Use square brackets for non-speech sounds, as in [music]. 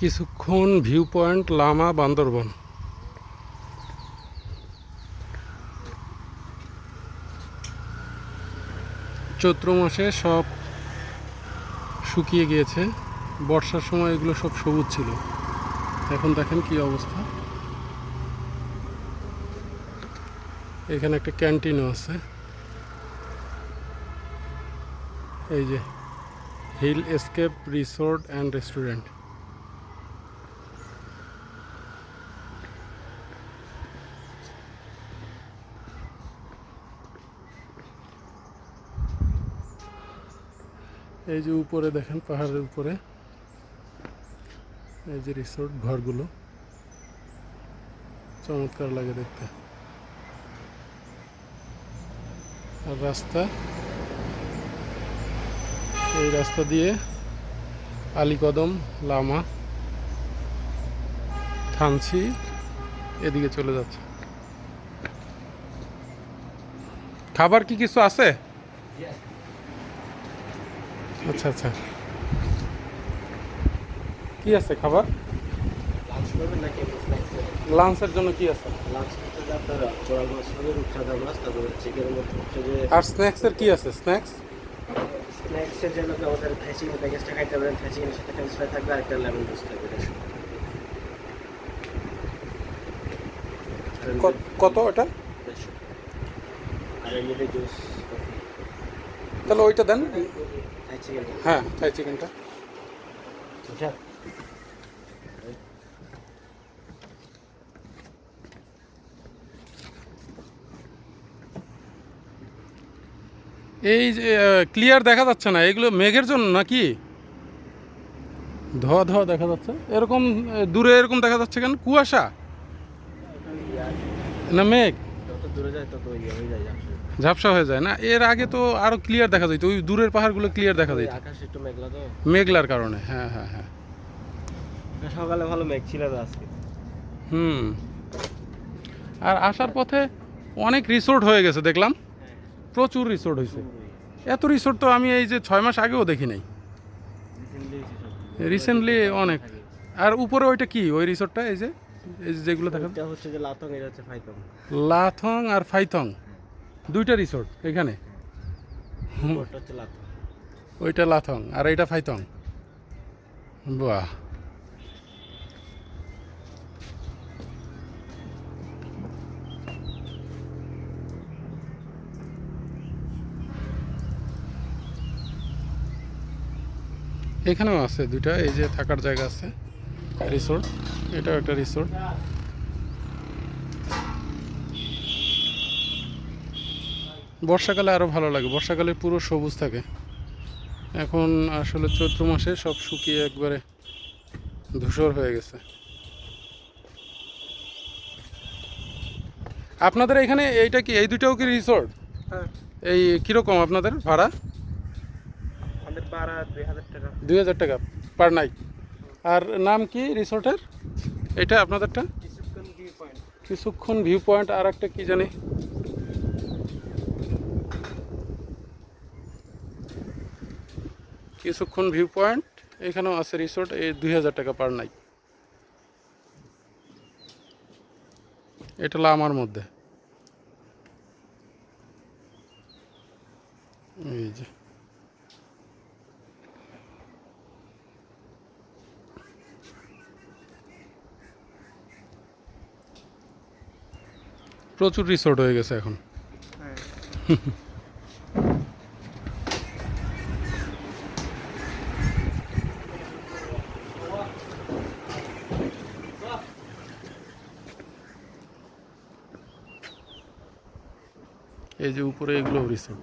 কিছুক্ষণ view point Lama Bandarban. চৈত্র মাসে সব শুকিয়ে গিয়েছে। বর্ষার সময় এগুলো সব সবুজ ছিল। এখন দেখেন কি অবস্থা। এখানে একটা ক্যান্টিনও আছে। এই যে hill escape resort and restaurant এই যে উপরে দেখেন, পাহাড়ের উপরে। এই যে রিসোর্ট ঘরগুলো। চমৎকার লাগে দেখতে। আর রাস্তা। এই রাস্তা দিয়ে আলীকদম লামা থানচি এদিকে চলে যাচ্ছে। খাবার কি কিছু আছে? আচ্ছা আচ্ছা। কি আছে খাবার? লাঞ্চ করবেন নাকি স্ন্যাক্স লাঞ্চের জন্য কি আছে? আর স্ন্যাক্সের কি আছে? স্ন্যাক্স স্ন্যাক্সের জন্য আপনি আমাদের ফ্যাচি প্যাকেজটা খাইতে পারেন ফ্যাচিংয়ের সাথে ফ্রেঞ্চ ফ্রাই থাকবে আর একটা লেমন জুস থাকবে কত ওটা আর এমনিতে জুস তাহলে ওইটা দেন। হ্যাঁ থাই চিকেনটা এই যে ক্লিয়ার দেখা যাচ্ছে না এগুলো মেঘের জন্য নাকি? ধোয়া ধোয়া দেখা যাচ্ছে। এরকম দূরে এরকম দেখা যাচ্ছে কেন? কুয়াশা? না মেঘ? যত দূরে যায় তত ইয়ে হয়ে যায় ঝাপসা হয়ে যায় না। এর আগে তো আরও ক্লিয়ার দেখা যেত ওই দূরের পাহাড়গুলো ক্লিয়ার দেখা যেত আকাশ একটু মেঘলা তো। মেঘলার কারণে হ্যাঁ হ্যাঁ হ্যাঁ। সকালে ভালো মেঘ ছিল আজকে। হুম। আর আসার পথে অনেক রিসোর্ট হয়ে গেছে দেখলাম। প্রচুর রিসোর্ট হয়েছে এত রিসোর্ট তো আমি এই যে ছয় মাস আগেও দেখি নাই। রিসেন্টলি অনেক। আর উপরে ওইটা কি? ওই রিসোর্টটা এই যে এই যে যেগুলো দেখা এটা হচ্ছে যে লাতং এটা হচ্ছে ফাইতং। লাথং আর ফাইথং দুইটা রিসোর্ট এখানে। ওইটা লাথং, আর এইটা ফাইথং। বাহ। এখানেও আছে দুইটা, এই যে থাকার জায়গা আছে, রিসোর্ট। এটাও একটা রিসোর্ট। বর্ষাকালে আরও ভালো লাগে। বর্ষাকালে পুরো সবুজ থাকে। এখন আসলে চৈত্র মাসে সব শুকিয়ে একবারে ধূসর হয়ে গেছে। আপনাদের এখানে এইটা কি? এই দুটাও কি রিসোর্ট হ্যাঁ। এই কীরকম আপনাদের ভাড়া? দুই হাজার টাকা। পার নাইট আর নাম কি রিসোর্টের এটা আপনাদেরটা? কিছুক্ষণ ভিউ পয়েন্ট আর একটা কি জানি? কিছুক্ষণ ভিউ পয়েন্ট এখানেও আছে রিসোর্ট এই দুই হাজার টাকা পার নাই এটা লামার মধ্যে। এই যে। প্রচুর রিসোর্ট হয়ে গেছে এখন। হ্যাঁ। [laughs] এই যে উপরে এগুলো রিসোর্ট